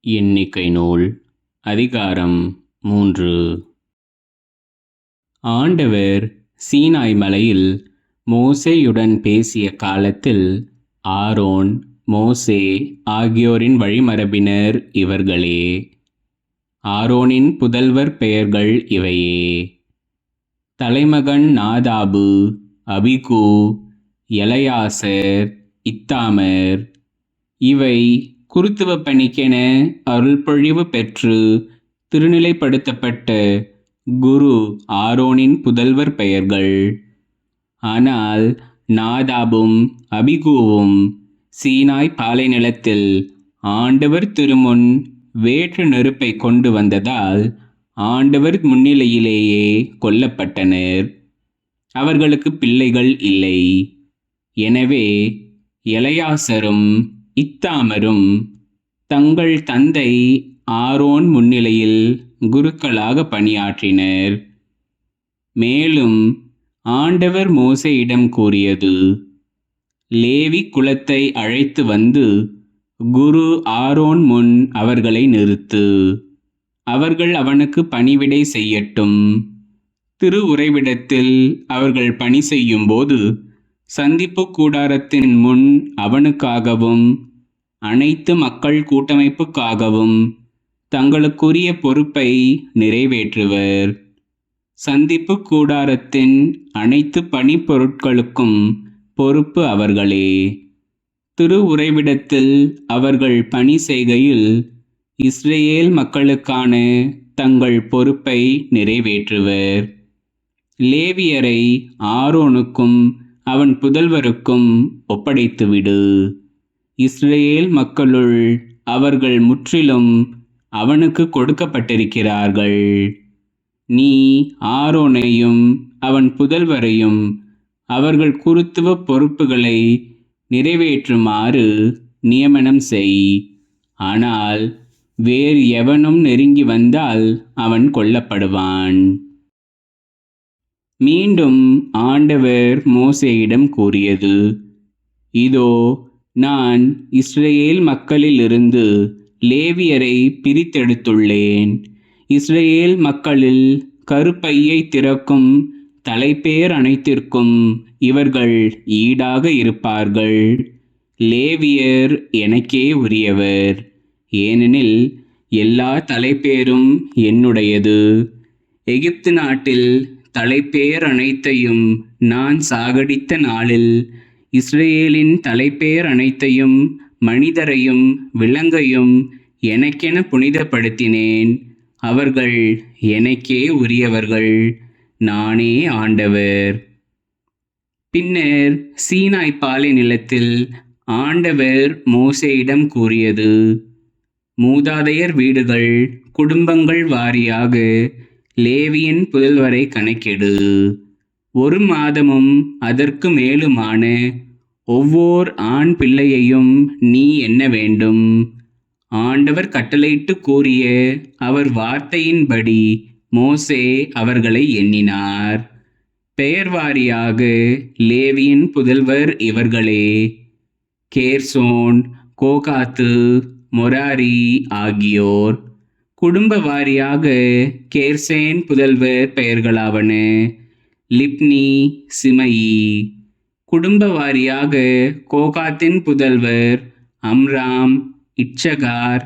எண்ணிக்கை நூல் அதிகாரம் மூன்று. ஆண்டவர் சீனாய் மலையில் மோசேயுடன் பேசிய காலத்தில் ஆரோன் மோசே ஆகியோரின் வழிமரபினர் இவர்களே. ஆரோனின் புதல்வர் பெயர்கள் இவையே. தலைமகன் நாதாபு அபிகு எலையாசர் இத்தாமர் இவை குருத்துவ பணிக்கென அருள்பொழிவு பெற்று திருநிலைப்படுத்தப்பட்ட குரு ஆரோனின் புதல்வர் பெயர்கள். ஆனால் நாதாபும் அபிகுவும் சீனாய் பாலைநிலத்தில் ஆண்டவர் திருமுன் வேற்று நெருப்பை கொண்டு வந்ததால் ஆண்டவர் முன்னிலையிலேயே கொல்லப்பட்டனர். அவர்களுக்கு பிள்ளைகள் இல்லை. எனவே எலையாசரும் இத்தாமரும் தங்கள் தந்தை ஆரோன் முன்னிலையில் குருக்களாக பணியாற்றினர். மேலும் ஆண்டவர் மோசையிடம் கூறியது லேவி குலத்தை அழைத்து வந்து குரு ஆரோன் முன் அவர்களை நிறுத்து. அவர்கள் அவனுக்கு பணிவிடை செய்யட்டும். திரு உறைவிடத்தில் அவர்கள் பணி செய்யும்போது சந்திப்பு கூடாரத்தின் முன் அவனுக்காகவும் அனைத்து மக்கள் கூட்டமைப்புக்காகவும் தங்களுக்குரிய பொறுப்பை நிறைவேற்றுவர். சந்திப்பு கூடாரத்தின் அனைத்து பணிப்பொருட்களுக்கும் பொறுப்பு அவர்களே. திரு உறைவிடத்தில் அவர்கள் பணி செய்கையில் இஸ்ரேல் மக்களுக்கான தங்கள் பொறுப்பை நிறைவேற்றுவர். லேவியரை ஆரோனுக்கும் அவன் புதல்வருக்கும் ஒப்படைத்துவிடு. இஸ்ரேல் மக்களுள் அவர்கள் முற்றிலும் அவனுக்கு கொடுக்கப்பட்டிருக்கிறார்கள். நீ ஆரோனையும் அவன் புதல்வரையும் அவர்கள் குருத்துவ பொறுப்புகளை நிறைவேற்றுமாறு நியமனம் செய். ஆனால் வேறு எவனும் நெருங்கி வந்தால் அவன் கொல்லப்படுவான். மீண்டும் ஆண்டவர் மோசேயிடம் கூறியது இதோ நான் இஸ்ரேல் மக்களிலிருந்து லேவியரை பிரித்தெடுத்துள்ளேன். இஸ்ரேல் மக்களில் கருப்பையை திறக்கும் தலைப்பேர் அனைத்திற்கும் இவர்கள் ஈடாக இருப்பார்கள். லேவியர் எனக்கே உரியவர். ஏனெனில் எல்லா தலைப்பேரும் என்னுடையது. எகிப்து நாட்டில் தலைப்பேர் அனைத்தையும் நான் சாகடித்த நாளில் இஸ்ரேலின் தலைப்பேர் அனைத்தையும் மனிதரையும் விலங்கையும் எனக்கென புனிதப்படுத்தினேன். அவர்கள் எனக்கே உரியவர்கள். நானே ஆண்டவர். பின்னர் சீனாய் பாலை நிலத்தில் ஆண்டவர் மோசையிடம் கூறியது மூதாதையர் வீடுகள் குடும்பங்கள் வாரியாக லேவியின் புதல்வரை கணக்கெடு. ஒரு மாதமும் அதற்கு மேலுமான ஒவ்வோர் ஆண் பிள்ளையையும் நீ எண்ண வேண்டும். ஆண்டவர் கட்டளையிட்டு கூறிய அவர் வார்த்தையின்படி மோசே அவர்களை எண்ணினார். பெயர் வாரியாக லேவியின் புதல்வர் இவர்களே கேர்சோன் கோகாத்து மொராரி ஆகியோர். குடும்ப வாரியாக கேர்சேன் புதல்வர் பெயர்களாவன. லிப்னி சிமயி. குடும்ப வாரியாக கோகாத்தின் புதல்வர் அம்ராம் இச்சகார்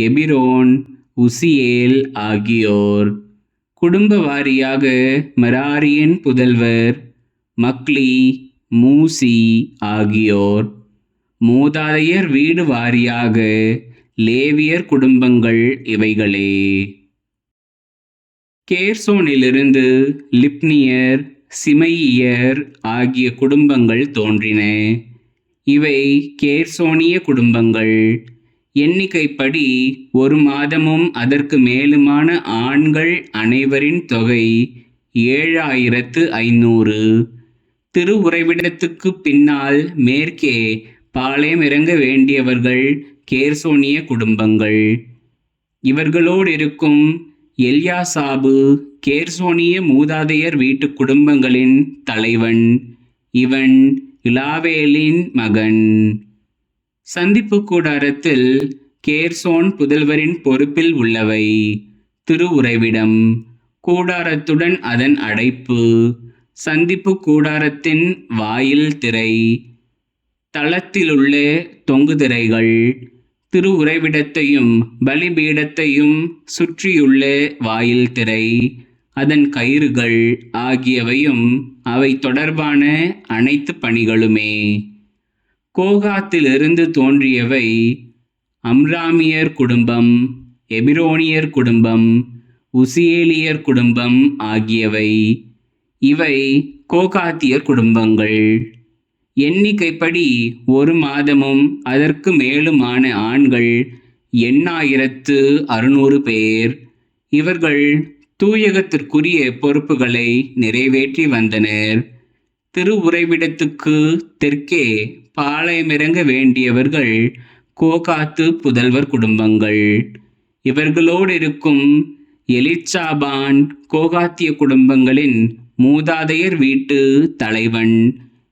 எபிரோன் உசியேல் ஆகியோர். குடும்ப வாரியாக மெராரியின் புதல்வர் மக்லி மூசி ஆகியோர். மூதாதையர் வீடு வாரியாக லேவியர் குடும்பங்கள் இவைகளே. கேர்சோனிலிருந்து லிப்னியர் சிமையியர் ஆகிய குடும்பங்கள் தோன்றின. இவை கேர்சோனிய குடும்பங்கள். எண்ணிக்கைப்படி ஒரு மாதமும் அதற்கு மேலுமான ஆண்கள் அனைவரின் தொகை ஏழாயிரத்து ஐநூறு. திரு உறைவிடத்துக்கு பின்னால் மேற்கே பாளையம் இறங்க வேண்டியவர்கள் கேர்சோனிய குடும்பங்கள். இவர்களோடு இருக்கும் எல்யாசாபு கேர்சோனிய மூதாதையர் வீட்டு குடும்பங்களின் தலைவன். இவன் இலாவேலின் மகன். சந்திப்பு கூடாரத்தில் கேர்சோன் புதல்வரின் பொறுப்பில் உள்ளவை. திரு உறைவிடம் கூடாரத்துடன் அதன் அடைப்பு. சந்திப்பு கூடாரத்தின் வாயில் திரை. தளத்திலுள்ள தொங்கு திரைகள். திரு உறைவிடத்தையும் பலிபீடத்தையும் சுற்றியுள்ள வாயில் திரை. அதன் கயிறுகள் ஆகியவையும் அவை தொடர்பான அனைத்து பணிகளுமே. கோகாத்திலிருந்து தோன்றியவை அம்ராமியர் குடும்பம் எபிரோனியர் குடும்பம் உசியேலியர் குடும்பம் ஆகியவை. இவை கோகாத்தியர் குடும்பங்கள். எண்ணிக்கைப்படி ஒரு மாதமும் அதற்கு மேலுமான ஆண்கள் எண்ணாயிரத்து அறுநூறு பேர். இவர்கள் தூயகத்திற்குரிய பொறுப்புகளை நிறைவேற்றி வந்தனர். திரு உறைவிடத்துக்கு தெற்கே பாளையமிறங்க வேண்டியவர்கள் கோகாத்து புதல்வர் குடும்பங்கள். இவர்களோடு இருக்கும் எலிச்சாபான் கோகாத்திய குடும்பங்களின் மூதாதையர் வீட்டு தலைவன்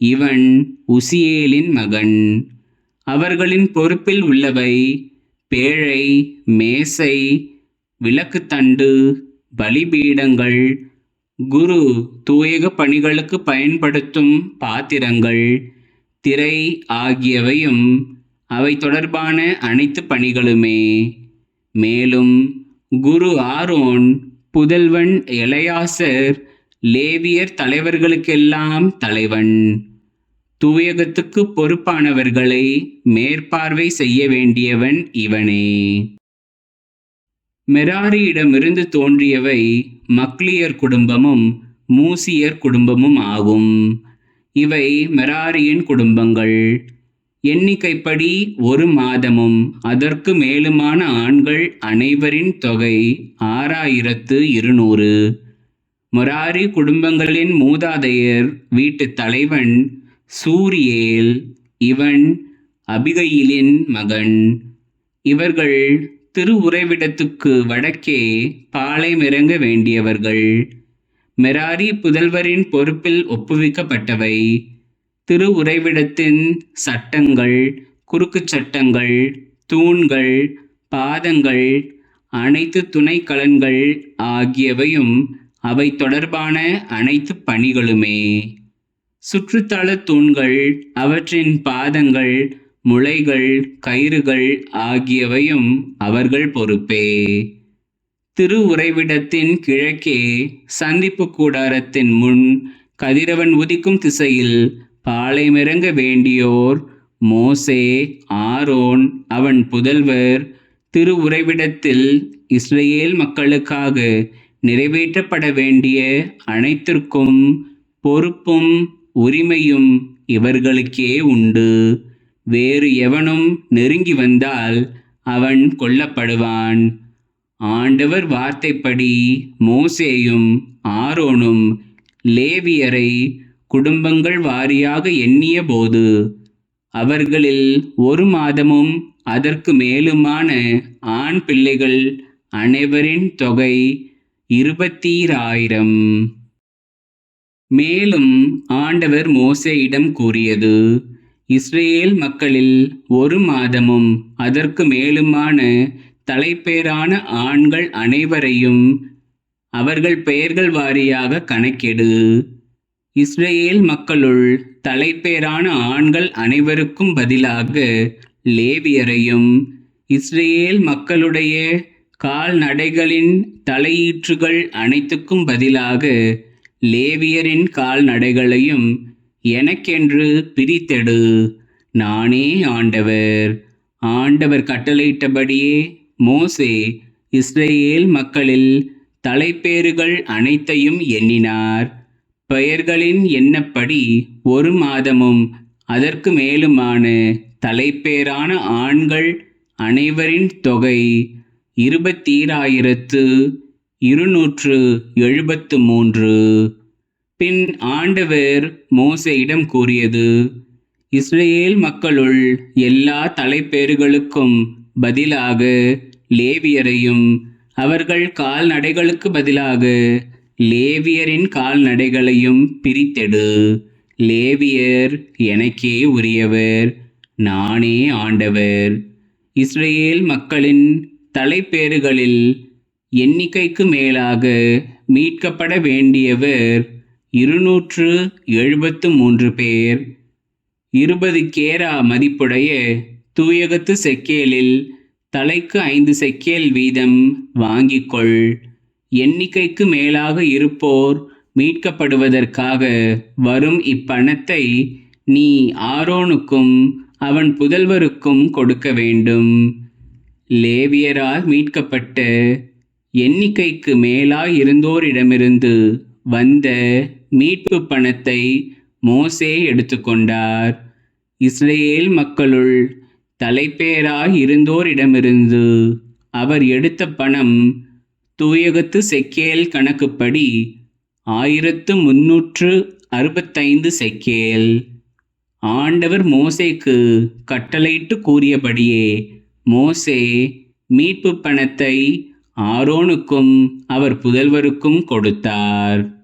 இவன் உசியேலின் மகன். அவர்களின் பொறுப்பில் உள்ளவை பேழை மேசை விளக்குத்தண்டு பலிபீடங்கள் குரு தூயக பணிகளுக்கு பயன்படுத்தும் பாத்திரங்கள் திரை ஆகியவையும் அவை தொடர்பான அனைத்து பணிகளுமே. மேலும் குரு ஆரோன் புதல்வன் எலையாசர் லேவியர் தலைவர்களுக்கெல்லாம் தலைவன். தூயகத்துக்கு பொறுப்பானவர்களை மேற்பார்வை செய்ய வேண்டியவன் இவனே. மெராரியிடமிருந்து தோன்றியவை மக்லியர் குடும்பமும் மூசியர் குடும்பமும் ஆகும். இவை மெராரியின் குடும்பங்கள். எண்ணிக்கைப்படி ஒரு மாதமும் அதற்கு மேலுமான ஆண்கள் அனைவரின் தொகை ஆறாயிரத்து இருநூறு. மொராரி குடும்பங்களின் மூதாதையர் வீட்டு தலைவன் சூரியேல் இவன் அபிகையிலின் மகன். இவர்கள் திரு உறைவிடத்துக்கு வடக்கே பாலைமிறங்க வேண்டியவர்கள். மெராரி புதல்வரின் பொறுப்பில் ஒப்புவிக்கப்பட்டவை. திரு உறைவிடத்தின் சட்டங்கள் குறுக்குச் சட்டங்கள் தூண்கள் பாதங்கள் அனைத்து துணைக்கலன்கள் ஆகியவையும் அவை தொடர்பான அனைத்து பணிகளுமே. சுற்றுத்தள தூண்கள் அவற்றின் பாதங்கள் முளைகள் கயிறுகள் ஆகியவையும் அவர்கள் பொறுப்பே. திரு உறைவிடத்தின் கிழக்கே சந்திப்பு கூடாரத்தின் முன் கதிரவன் உதிக்கும் திசையில் பாலைமிறங்க வேண்டியோர் மோசே ஆரோன் அவன் புதல்வர் திரு உறைவிடத்தில் இஸ்ரேல் மக்களுக்காக நிறைவேற்றப்பட வேண்டிய அனைத்திற்கும் பொறுப்பும் உரிமையும் இவர்களுக்கே உண்டு. வேறு எவனும் நெருங்கி வந்தால் அவன் கொல்லப்படுவான். ஆண்டவர் வார்த்தைப்படி மோசேயும் ஆரோனும் லேவியரை குடும்பங்கள் வாரியாக எண்ணிய போது அவர்களில் ஒரு மாதமும் அதற்கு மேலுமான ஆண் பிள்ளைகள் அனைவரின் தொகை இருபத்தீராயிரம். மேலும் ஆண்டவர் மோசேயிடம் கூறியது இஸ்ரேல் மக்களில் ஒரு மாதமும் அதற்கு மேலுமான தலைப்பேரான ஆண்கள் அனைவரையும் அவர்கள் பெயர்கள் வாரியாக கணக்கெடு. இஸ்ரேல் மக்களுள் தலைப்பேரான ஆண்கள் அனைவருக்கும் பதிலாக லேவியரையும் இஸ்ரேல் மக்களுடைய கால்நடைகளின் தலையீற்றுகள் அனைத்துக்கும் பதிலாக லேவியரின் கால்நடைகளையும் எனக்கென்று பிரித்தெடு. நானே ஆண்டவர். ஆண்டவர் கட்டளையிட்டபடியே மோசே இஸ்ரேல் மக்களில் தலைப்பேறுகள் அனைத்தையும் எண்ணினார். பெயர்களின் எண்ணப்படி ஒரு மாதமும் அதற்கு மேலுமான தலைப்பேரான ஆண்கள் அனைவரின் தொகை இருபத்தீராயிரத்து இருநூற்று எழுபத்து மூன்று. பின் ஆண்டவர் மோசையிடம் கூறியது இஸ்ரேல் மக்களுள் எல்லா தலைப்பேறுகளுக்கும் பதிலாக லேவியரையும் அவர்கள் கால்நடைகளுக்கு பதிலாக லேவியரின் கால்நடைகளையும் பிரித்தெடு. லேவியர் எனக்கே உரியவர் நானே ஆண்டவர். இஸ்ரேல் மக்களின் தலைப்பேறுகளில் எண்ணிக்கைக்கு மேலாக மீட்கப்பட வேண்டியவர் இருநூற்று எழுபத்து மூன்று பேர். இருபது கேரா மதிப்புடைய தூயகத்து செக்கேலில் தலைக்கு ஐந்து செக்கேல் வீதம் வாங்கிக்கொள். எண்ணிக்கைக்கு மேலாக இருப்போர் மீட்கப்படுவதற்காக வரும் இப்பணத்தை நீ ஆரோனுக்கும் அவன் புதல்வருக்கும் கொடுக்க வேண்டும். லேவியரால் மீட்கப்பட்ட எண்ணிக்கைக்கு மேலாய் இருந்தோரிடமிருந்து வந்த மீட்பு பணத்தை மோசே எடுத்துக்கொண்டார். இஸ்ரேல் மக்களுள் தலைப்பேராய் இருந்தோரிடமிருந்து அவர் எடுத்த பணம் தூயகத்து செக்கேல் கணக்குப்படி ஆயிரத்து முன்னூற்று அறுபத்தைந்து செக்கேல். ஆண்டவர் மோசேக்கு கட்டளையிட்டு கூறியபடியே மோசே மீட்பு பணத்தை ஆரோனுக்கும் அவர் புதல்வருக்கும் கொடுத்தார்.